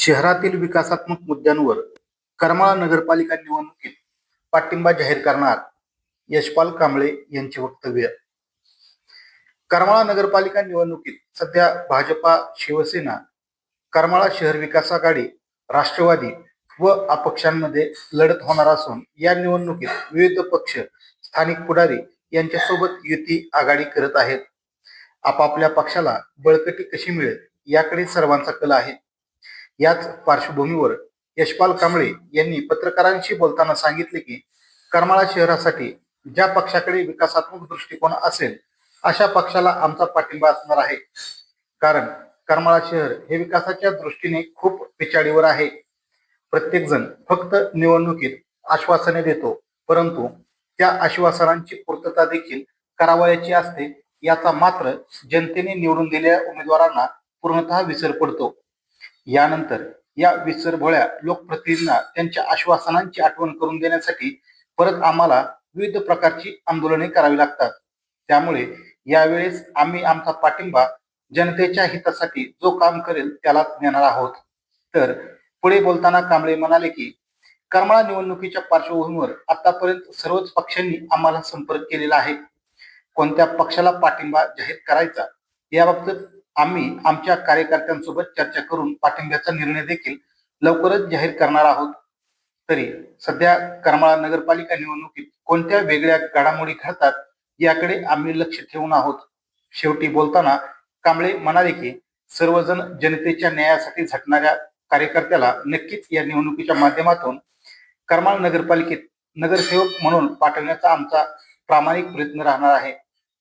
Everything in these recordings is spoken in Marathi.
शहरातील विकासात्मक मुद्द्यांवर करमाळा नगरपालिका निवडणुकीत पाठिंबा जाहीर करणार यशपाल कांबळे यांचे वक्तव्य. करमाळा नगरपालिका निवडणुकीत सध्या भाजपा शिवसेना करमाळा शहर विकास आघाडी राष्ट्रवादी व अपक्षांमध्ये लढत होणार असून या निवडणुकीत विविध पक्ष स्थानिक पुढारी यांच्यासोबत युती आघाडी करत आहेत. आपापल्या पक्षाला बळकटी कशी मिळेल याकडे सर्वांचा कल आहे. याच पार्श्वभूमीवर यशपाल कांबळे यांनी पत्रकारांशी बोलताना सांगितले की करमाळा शहरासाठी ज्या पक्षाकडे विकासात्मक दृष्टिकोन असेल अशा पक्षाला आमचा पाठिंबा असणार आहे. कारण करमाळा शहर हे विकासाच्या दृष्टीने खूप पिछाडीवर आहे. प्रत्येक जण फक्त निवडणुकीत आश्वासने देतो परंतु त्या आश्वासनांची पूर्तता देखील करावयाची असते याचा मात्र जनतेने निवडून दिलेल्या उमेदवारांना पूर्णतः विसर पडतो. यानंतर या विसरभोळ्या लोकप्रतिनिधींना त्यांच्या आश्वासनांची आठवण करून देण्यासाठी परत आम्हाला विविध प्रकारची आंदोलने करावी लागतात. त्यामुळे यावेळेस आम्ही आमचा पाठिंबा जनतेच्या हितासाठी जो काम करेल त्यालाच देणार आहोत. तर पुढे बोलताना कांबळे म्हणाले की करमाळा निवडणुकीच्या पार्श्वभूमीवर आतापर्यंत सर्वच पक्षांनी आम्हाला संपर्क केलेला आहे. कोणत्या पक्षाला पाठिंबा जाहीर करायचा याबाबत आम्ही आमच्या कार्यकर्त्यांसोबत चर्चा करून पाठिंब्याचा निर्णय देखील लवकरच जाहीर करणार आहोत. तरी सध्या करमाळा नगरपालिका निवडणुकीत कोणत्या वेगळ्या घडामोडी घडतात याकडे आम्ही लक्ष ठेवून आहोत. शेवटी बोलताना कांबळे म्हणाले की सर्वजण जनतेच्या न्यायासाठी झटणाऱ्या कार्यकर्त्याला नक्कीच या निवडणुकीच्या माध्यमातून करमाळ नगरपालिकेत नगरसेवक म्हणून पाठवण्याचा आमचा प्रामाणिक प्रयत्न राहणार आहे.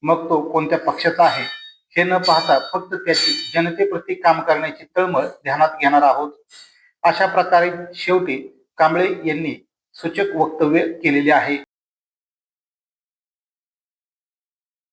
मग तो कोणत्या पक्षाचा आहे? हे न पाहता फक्त त्याची जनतेप्रती काम करण्याची तळमळ ध्यानात घेणार आहोत. अशा प्रकारे शेवटी कांबळे यांनी सूचक वक्तव्य केलेले आहे.